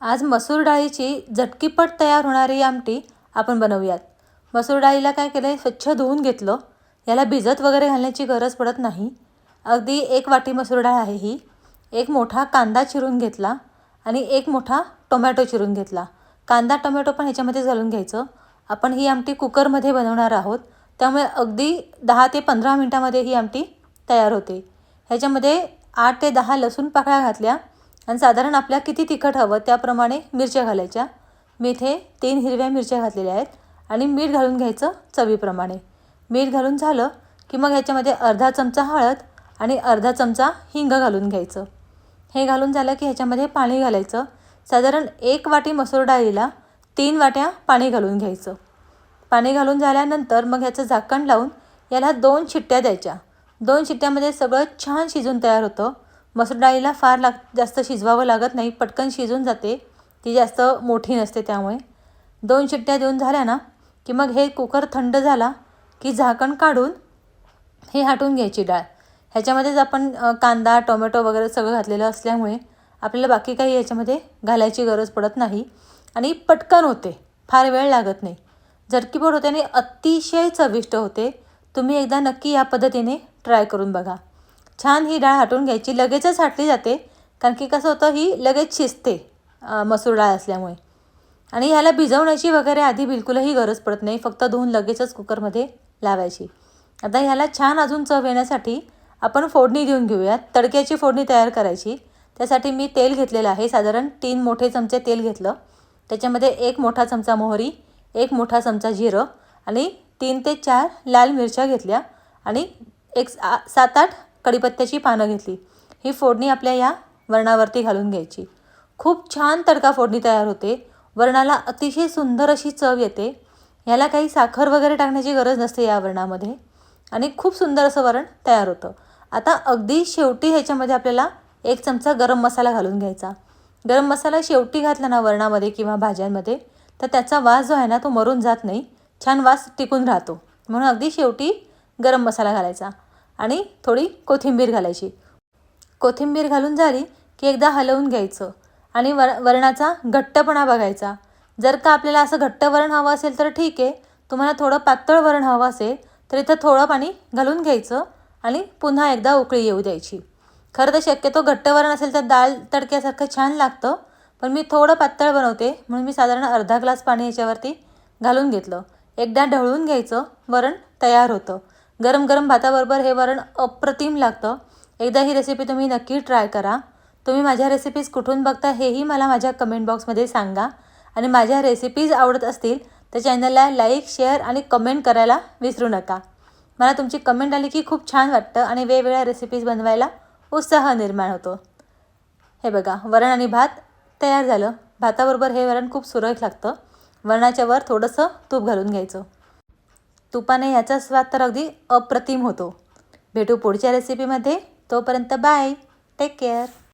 आज मसूर डाळीची झटकीपट तयार होणारी आमटी आपण बनवूयात. मसूर डाळीला काय केलं आहे स्वच्छ धुवून घेतलं. याला भिजत वगैरे घालण्याची गरज पडत नाही. अगदी एक वाटी मसूर डाळ आहे ही. एक मोठा कांदा चिरून घेतला आणि एक मोठा टोमॅटो चिरून घेतला. कांदा टोमॅटो पण ह्याच्यामध्ये घालून घ्यायचं. आपण ही आमटी कुकरमध्ये बनवणार आहोत. त्यामुळे अगदी दहा ते पंधरा मिनटामध्ये ही आमटी तयार होते. ह्याच्यामध्ये आठ ते दहा लसूण पाकळ्या घातल्या. आणि साधारण आपल्या किती तिखट हवं त्याप्रमाणे मिरच्या घालायच्या. मी इथे तीन हिरव्या मिरच्या घातलेल्या आहेत आणि मीठ घालून घ्यायचं चवीप्रमाणे. मीठ घालून झालं की मग ह्याच्यामध्ये अर्धा चमचा हळद आणि अर्धा चमचा हिंग घालून घ्यायचं. हे घालून झालं की ह्याच्यामध्ये पाणी घालायचं. साधारण एक वाटी मसूर डाळीला तीन वाट्या पाणी घालून घ्यायचं. पाणी घालून झाल्यानंतर मग ह्याचं झाकण लावून याला दोन शिट्ट्या द्यायच्या. दोन शिट्ट्यामध्ये सगळं छान शिजून तयार होतं. मसूर डाळीला फार लाग जास्त शिजवावं लागत नाही पटकन शिजून जाते. ती जास्त मोठी नसते त्यामुळे. दोन शिट्ट्या देऊन झाल्या ना की मग हे कुकर थंड झाला की झाकण काढून हे हाटून घ्यायची डाळ. ह्याच्यामध्येच आपण कांदा टोमॅटो वगैरे सगळं घातलेलं असल्यामुळे आपल्याला बाकी काही याच्यामध्ये घालायची गरज पडत नाही आणि पटकन होते. फार वेळ लागत नाही. झटकीपोट होते आणि अतिशय चविष्ट होते. तुम्ही एकदा नक्की या पद्धतीने ट्राय करून बघा. छान ही डाळ हाटून घ्यायची. लगेचच हाटली जाते. कारण की कसं होतं ही लगेच शिजते मसूर डाळ असल्यामुळे. आणि ह्याला भिजवण्याची वगैरे आधी बिलकुलही गरज पडत नाही. फक्त धुवून लगेचच कुकरमध्ये लावायची. आता ह्याला छान अजून चव येण्यासाठी आपण फोडणी देऊन घेऊयात. तडक्याची फोडणी तयार करायची. त्यासाठी मी तेल घेतलेलं आहे. साधारण तीन मोठे चमचे तेल घेतलं. त्याच्यामध्ये एक मोठा चमचा मोहरी एक मोठा चमचा जिरं आणि तीन ते चार लाल मिरच्या घेतल्या. आणि एक सात आठ कढीपत्त्याची पानं घेतली. ही फोडणी आपल्या या वरणावरती घालून घ्यायची. खूप छान तडका फोडणी तयार होते. वरणाला अतिशय सुंदर अशी चव येते. ह्याला काही साखर वगैरे टाकण्याची गरज नसते या वरणामध्ये. आणि खूप सुंदर असं वरण तयार होतं. आता अगदी शेवटी ह्याच्यामध्ये आपल्याला एक चमचा गरम मसाला घालून घ्यायचा. गरम मसाला शेवटी घातला ना वरणामध्ये किंवा भाज्यांमध्ये तर त्याचा वास जो आहे ना तो मरून जात नाही. छान वास टिकून राहतो. म्हणून अगदी शेवटी गरम मसाला घालायचा. आणि थोडी कोथिंबीर घालायची. कोथिंबीर घालून झाली की एकदा हलवून घ्यायचं आणि वर वरणाचा घट्टपणा बघायचा. जर का आपल्याला असं घट्ट वरण हवं असेल तर ठीक आहे. तुम्हाला थोडं पातळ वरण हवं असेल तर इथं थोडं पाणी घालून घ्यायचं आणि पुन्हा एकदा उकळी येऊ द्यायची. खरं तर शक्यतो घट्ट वरण असेल तर डाळ तडक्यासारखं छान लागतं पण मी थोडं पातळ बनवते म्हणून मी साधारण अर्धा ग्लास पाणी याच्यावरती घालून घेतलं. एकदा ढवळून घ्यायचं वरण तयार होतं. गरम गरम भाताबरोबर हे वरण अप्रतिम लागतं. एकदा ही रेसिपी तुम्ही नक्की ट्राय करा. तुम्ही माझ्या रेसिपीज कुठून बघता हेही मला माझ्या कमेंट बॉक्समध्ये सांगा. आणि माझ्या रेसिपीज आवडत असतील तर चॅनलला लाईक शेअर आणि कमेंट करायला विसरू नका. मला तुमची कमेंट आली की खूप छान वाटतं आणि वेगवेगळ्या रेसिपीज बनवायला उत्साह निर्माण होतो. हे बघा वरण आणि भात तयार झालं. भाताबरोबर हे वरण खूप सुरळीत लागतं. वरणाच्या वर थोडंसं तूप घालून घ्यायचं. तुपाने याचा स्वाद तर अगदी अप्रतिम होतो. भेटू पुढच्या रेसिपीमध्ये तोपर्यंत बाय टेक केअर